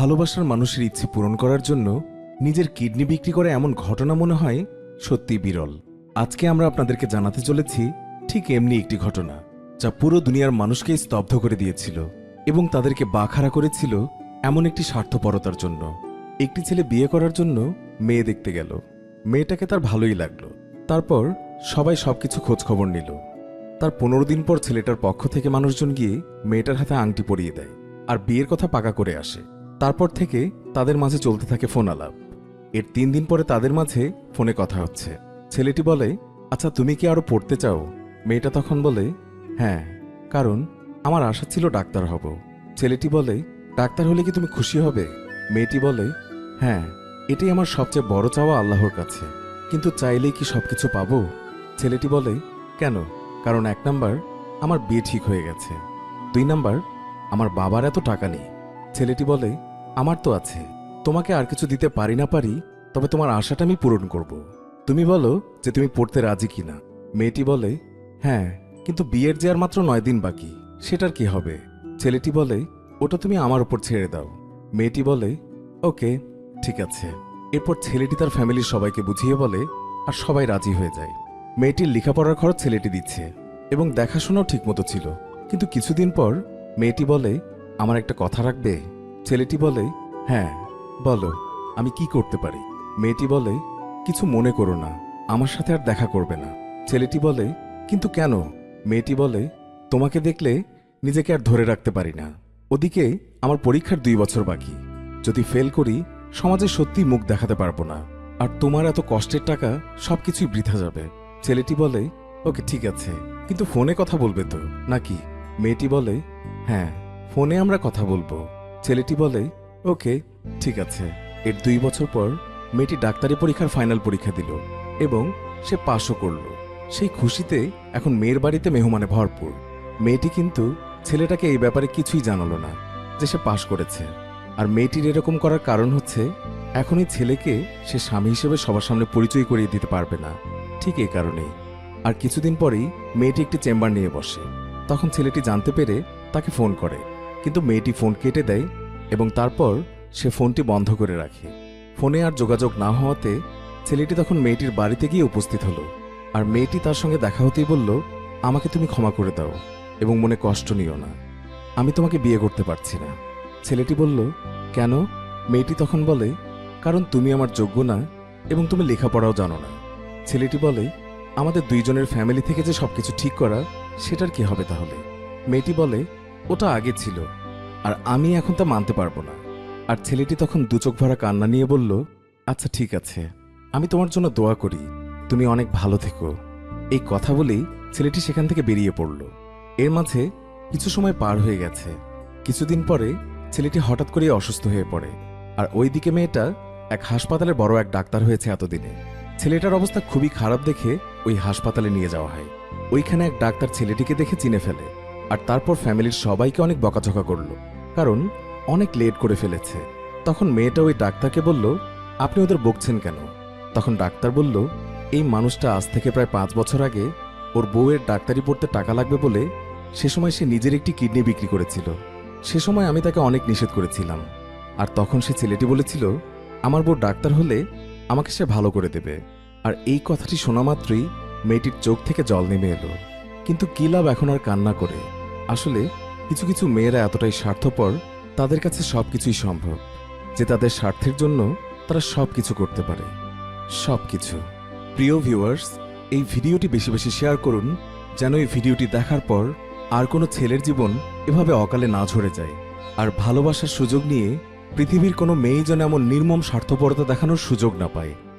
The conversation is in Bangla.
ভালোবাসার মানুষের ইচ্ছে পূরণ করার জন্য নিজের কিডনি বিক্রি করে এমন ঘটনা মনে হয় সত্যি বিরল। আজকে আমরা আপনাদেরকে জানাতে চলেছি ঠিক এমনি একটি ঘটনা, যা পুরো দুনিয়ার মানুষকে স্তব্ধ করে দিয়েছিল এবং তাদেরকে বাখারা করেছিল এমন একটি স্বার্থপরতার জন্য। একটি ছেলে বিয়ে করার জন্য মেয়ে দেখতে গেল। মেয়েটাকে তার ভালোই লাগল। তারপর সবাই সবকিছু খোঁজ খবর নিল। তার পনেরো দিন পর ছেলেটার পক্ষ থেকে মানুষজন গিয়ে মেয়েটার হাতে আংটি পরিয়ে দেয় আর বিয়ের কথা পাকা করে আসে। তারপর থেকে তাদের মাঝে চলতে থাকে ফোন আলাপ। এর তিন দিন পরে তাদের মাঝে ফোনে কথা হচ্ছে। ছেলেটি বলে আচ্ছা তুমি কি আরও পড়তে চাও? মেয়েটা তখন বলে হ্যাঁ কারণ আমার আশা ছিল ডাক্তার হব। ছেলেটি বলে, ডাক্তার হলে কি তুমি খুশি হবে? মেয়েটি বলে হ্যাঁ এটাই আমার সবচেয়ে বড় চাওয়া আল্লাহর কাছে। কিন্তু চাইলেই কি সবকিছু পাবো? ছেলেটি বলে, কেন? কারণ এক নাম্বার, আমার বিয়ে ঠিক হয়ে গেছে। দুই নাম্বার, আমার বাবার এত টাকা নেই। ছেলেটি বলে আমার তো আছে। তোমাকে আর কিছু দিতে পারি না পারি, তবে তোমার আশাটা আমি পূরণ করব। তুমি বলো যে তুমি পড়তে রাজি কিনা। মেয়েটি বলে হ্যাঁ কিন্তু বিয়ের যে আর মাত্র নয় দিন বাকি, সেটার কি হবে? ছেলেটি বলে, ওটা তুমি আমার উপর ছেড়ে দাও। মেয়েটি বলে, ওকে, ঠিক আছে। এরপর ছেলেটি তার ফ্যামিলির সবাইকে বুঝিয়ে বলে, আর সবাই রাজি হয়ে যায়। মেয়েটির লেখাপড়ার খরচ ছেলেটি দিচ্ছে, এবং দেখাশোনাও ঠিকমতো ছিল। কিন্তু কিছুদিন পর মেয়েটি বলে, আমার একটা কথা রাখবে? ছেলেটি বলে হ্যাঁ বলো, আমি কি করতে পারি? মেয়েটি বলে, কিছু মনে করো না, আমার সাথে আর দেখা করবে না। ছেলেটি বলে, কিন্তু কেন? মেয়েটি বলে, তোমাকে দেখলে নিজেকে আর ধরে রাখতে পারি না। ওদিকে আমার পরীক্ষার দুই বছর বাকি। যদি ফেল করি, সমাজে সত্যি মুখ দেখাতে পারব না। আর তোমার এত কষ্টের টাকা, সবকিছুই বৃথা যাবে। ছেলেটি বলে, ওকে, ঠিক আছে। কিন্তু ফোনে কথা বলবে তো, নাকি? মেয়েটি বলে হ্যাঁ ফোনে আমরা কথা বলব। ছেলেটি বলে, ওকে, ঠিক আছে। এর দুই বছর পর মেয়েটি ডাক্তারি পরীক্ষার ফাইনাল পরীক্ষা দিল এবং সে পাশও করল। সেই খুশিতে এখন মেয়ের বাড়িতে মেহমানে ভরপুর। মেয়েটি কিন্তু ছেলেটাকে এই ব্যাপারে কিছুই জানালো না, যে সে পাশ করেছে। আর মেয়েটির এরকম করার কারণ হচ্ছে এখন এই ছেলেকে সে স্বামী হিসেবে সবার সামনে পরিচয় করিয়ে দিতে পারবে না। ঠিক এই কারণেই আর কিছুদিন পরেই মেয়েটি একটি চেম্বার নিয়ে বসে। তখন ছেলেটি জানতে পেরে তাকে ফোন করে। কিন্তু মেয়েটি ফোন কেটে দেয় এবং তারপর সে ফোনটি বন্ধ করে রাখে। ফোনে আর যোগাযোগ না হওয়াতে ছেলেটি তখন মেয়েটির বাড়িতে গিয়ে উপস্থিত হলো আর মেয়েটি তার সঙ্গে দেখা হতেই বলল, আমাকে তুমি ক্ষমা করে দাও এবং মনে কষ্ট নিও না। আমি তোমাকে বিয়ে করতে পারছি না। ছেলেটি বলল, কেন? মেয়েটি তখন বলে, কারণ তুমি আমার যোগ্য না এবং তুমি লেখাপড়াও জানো না। ছেলেটি বলে, আমাদের দুইজনের ফ্যামিলি থেকে যে সবকিছু ঠিক করা, সেটার কি হবে তাহলে? মেয়েটি বলে ওটা আগে ছিল, আর আমি এখন তা মানতে পারব না। আর ছেলেটি তখন দুচোখ ভরা কান্না নিয়ে বলল আচ্ছা ঠিক আছে, আমি তোমার জন্য দোয়া করি, তুমি অনেক ভালো থেকো। এই কথা বলেই ছেলেটি সেখান থেকে বেরিয়ে পড়ল। এর মাঝে কিছু সময় পার হয়ে গেছে। কিছুদিন পরে ছেলেটি হঠাৎ করে অসুস্থ হয়ে পড়ে, আর ওইদিকে মেয়েটা এক হাসপাতালে বড় এক ডাক্তার হয়েছে এতদিনে। ছেলেটার অবস্থা খুবই খারাপ দেখে ওই হাসপাতালে নিয়ে যাওয়া হয়। ওইখানে এক ডাক্তার ছেলেটিকে দেখে চিনে ফেলে। আর তারপর ফ্যামিলির সবাইকে অনেক বকাঝকা করল, কারণ অনেক লেট করে ফেলেছে। তখন মেয়েটা ওই ডাক্তারকে বলল, আপনি ওদের বকছেন কেন? তখন ডাক্তার বলল, এই মানুষটা আজ থেকে প্রায় পাঁচ বছর আগে ওর বউয়ের ডাক্তারি পড়তে টাকা লাগবে বলে সে সময় সে নিজের একটি কিডনি বিক্রি করেছিল। সে সময় আমি তাকে অনেক নিষেধ করেছিলাম। আর তখন সে ছেলেটি বলেছিল, আমার বউ ডাক্তার হলে আমাকে সে ভালো করে দেবে। আর এই কথাটি শোনা মাত্রই মেয়েটির চোখ থেকে জল নেমে এলো। কিন্তু কি লাভ এখন আর কান্না করে? আসলে কিছু কিছু মেয়েরা এতটাই স্বার্থপর, তাদের কাছে সবকিছুই সম্ভব, যে তাদের স্বার্থের জন্য তারা সবকিছু করতে পারে। সবকিছু। প্রিয় ভিউয়ার্স এই ভিডিওটি বেশি বেশি শেয়ার করুন, যেন এই ভিডিওটি দেখার পর আর কোনো ছেলের জীবন এভাবে অকালে না ঝরে যায়। আর ভালোবাসার সুযোগ নিয়ে পৃথিবীর কোনো মেয়ে যেন এমন নির্মম স্বার্থপরতা দেখানোর সুযোগ না পায়।